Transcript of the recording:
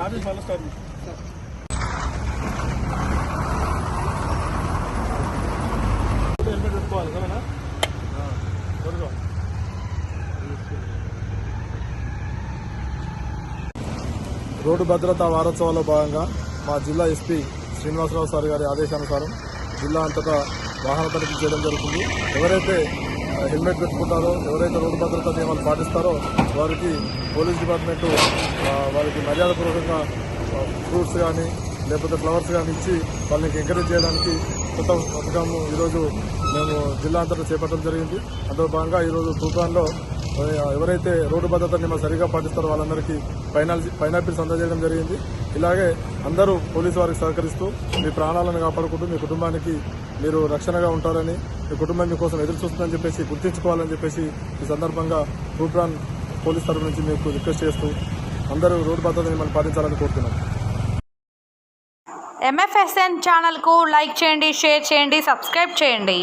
Office మళ్ళీ start helmet పెట్టుకోవాలి కదా త్వరగా రోడ్డు భద్రతా వారోత్సవాల్లో భాగంగా మా జిల్లా ఎస్పీ శ్రీనివాసరావు సార్ గారి ఆదేశానుసారం జిల్లా అంతటా వాహన తనిఖీ చేయడం జరుగుతుంది. ఎవరైతే హెల్మెట్ పెట్టుకుంటారో ఎవరైతే రోడ్డు భద్రతా నియమాలు పాటిస్తారో వారికి పోలీస్ డిపార్ట్మెంట్ వారికి మర్యాదపూర్వకంగా ఫ్రూట్స్ కానీ లేకపోతే ఫ్లవర్స్ కానీ ఇచ్చి వాళ్ళని ఎంకరేజ్ చేయడానికి కొత్త పథకం ఈరోజు మేము జిల్లా అంతటా చేపట్టడం జరిగింది. అందులో భాగంగా ఈరోజు తూఫాన్లో ఎవరైతే రోడ్డు భద్రత నియమాలు సరిగా పాటిస్తారో వాళ్ళందరికీ పైనాల్ పైనాపిల్స్ అందజేయడం జరిగింది. ఇలాగే అందరూ పోలీసు వారికి సహకరిస్తూ మీ ప్రాణాలను కాపాడుకుంటూ మీ కుటుంబానికి మీరు రక్షణగా ఉంటారని కుటుంబం మీకోసం ఎదురు చూస్తుందని చెప్పేసి గుర్తించుకోవాలని చెప్పేసి ఈ సందర్భంగా రూప్రాన్ పోలీస్ తరఫు నుంచి మీకు రిక్వెస్ట్ చేస్తూ అందరూ రోడ్డు భద్రతని మనం పాటించాలని కోరుతున్నాం. ఎంఎఫ్ఎస్ఎన్ ఛానల్కు లైక్ చేయండి షేర్ చేయండి సబ్స్క్రైబ్ చేయండి.